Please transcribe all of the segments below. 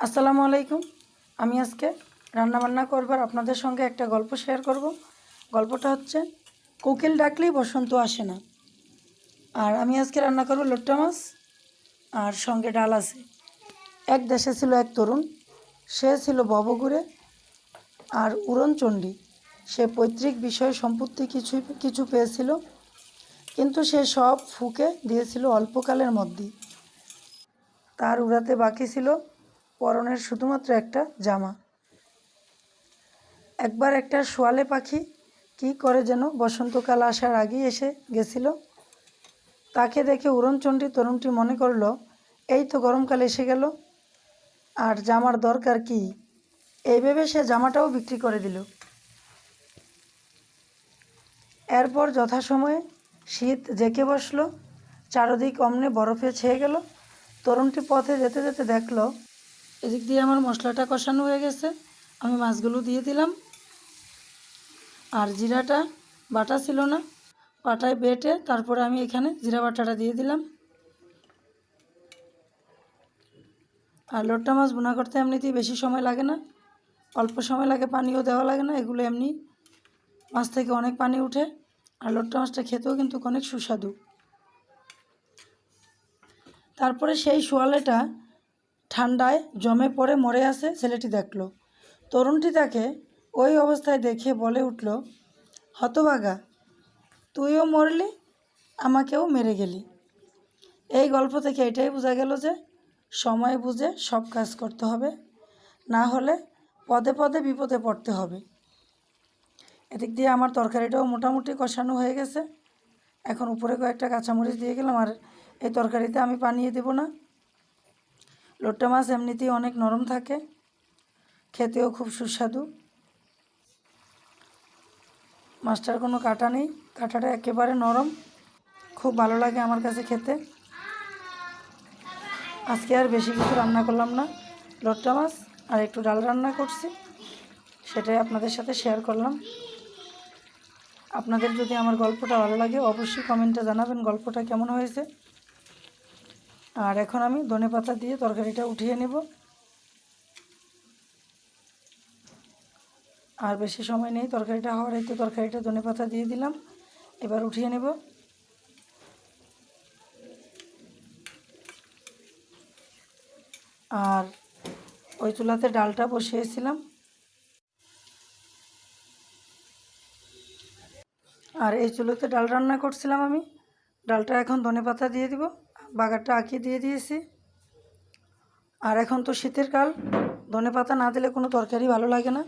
আসসালামু আলাইকুম। আমি আজকে রান্নাবান্না করবার আপনাদের সঙ্গে একটা গল্প শেয়ার করব। গল্পটা হচ্ছে, কোকিল ডাকলেই বসন্ত আসে না। আর আমি আজকে রান্না করব লোট্টা মাছ আর সঙ্গে ডাল আছে। এক দেশে ছিল এক তরুণ, সে ছিল ববগুড়ে আর উড়নচণ্ডী। সে পৈতৃক বিষয় সম্পত্তি কিছু কিছু পেয়েছিল, কিন্তু সে সব ফুকে দিয়েছিল অল্পকালের মধ্যেই। তার উড়াতে বাকি ছিল পরনের শুধুমাত্র একটা জামা। একবার একটা শোয়ালে পাখি কি করে যেন বসন্তকাল আসার আগেই এসে গেছিল? তাকে দেখে উড়নচণ্ডী তরুণটি মনে করল, এই তো গরমকাল এসে গেল। আর জামার দরকার কি? এই ভেবে সে জামাটাও বিক্রি করে দিল। এরপর যথাসময়ে শীত জেঁকে বসল, চারদিক অমনে বরফে ছেয়ে গেল। তরুণটি পথে যেতে যেতে দেখল এদিক দিয়ে আমার মশলাটা কষানো হয়ে গেছে। আমি মাছগুলো দিয়ে দিলাম। আর জিরাটা বাটা ছিল না। বাটায় বেটে তারপরে আমি এখানে জিরা বাটাটা দিয়ে দিলাম। আর লোটটা মাছ বোনা করতে এমনিতেই বেশি সময় লাগে না। অল্প সময় লাগে, পানিও দেওয়া লাগে না। এগুলো এমনি মাছ থেকে অনেক পানি উঠে। আর লোট্টা মাছটা খেতেও কিন্তু অনেক সুস্বাদু। তারপরে সেই শোয়ালেটা ঠান্ডায় জমে পড়ে মরে আছে ছেলেটি দেখল। তরুণটি তাকে ওই অবস্থায় দেখে বলে উঠল, হতভাগা, তুইও মরলি, আমাকেও মেরে গেলি। এই গল্প থেকে এটাই বোঝা গেল যে সময় বুঝে সব কাজ করতে হবে, না হলে পদে পদে বিপদে পড়তে হবে। এদিক দিয়ে আমার তরকারিটাও মোটামুটি কষানো হয়ে গেছে। এখন উপরে কয়েকটা কাঁচামরিচ দিয়ে গেলাম আর এই তরকারিতে আমি পানিয়ে দেব না। লোট্টা মাছ এমনিতেই অনেক নরম থাকে, খেতেও খুব সুস্বাদু। মাছটার কোনো কাটা নেই, কাঁটাটা একেবারে নরম। খুব ভালো লাগে আমার কাছে খেতে। আজকে আর বেশি কিছু রান্না করলাম না। লোট্টা মাছ আর একটু ডাল রান্না করছি, সেটাই আপনাদের সাথে শেয়ার করলাম। আপনাদের যদি আমার গল্পটা ভালো লাগে, অবশ্যই কমেন্টে জানাবেন গল্পটা কেমন হয়েছে। আর এখন আমি ধনে পাতা দিয়ে তরকারিটা উঠিয়ে নেব। আর বেশি সময় নেই, তরকারিটা হওয়ার এই তো তরকারিটা ধনে পাতা দিয়ে দিলাম, এবার উঠিয়ে নেব। আর ওই চুলাতে ডালটা বসিয়েছিলাম। আর এই চুলোতে ডাল রান্না করছিলাম আমি, ডালটা এখন ধনে পাতা দিয়ে দিব। বাগারটা আঁকিয়ে দিয়ে দিয়েছি। আর এখন তো শীতের কাল, ধনে পাতা না দিলে কোনো তরকারি ভালো লাগে না।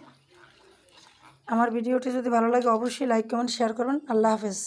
আমার ভিডিওটি যদি ভালো লাগে, অবশ্যই লাইক কমেন্ট শেয়ার করবেন আল্লাহ হাফেজ।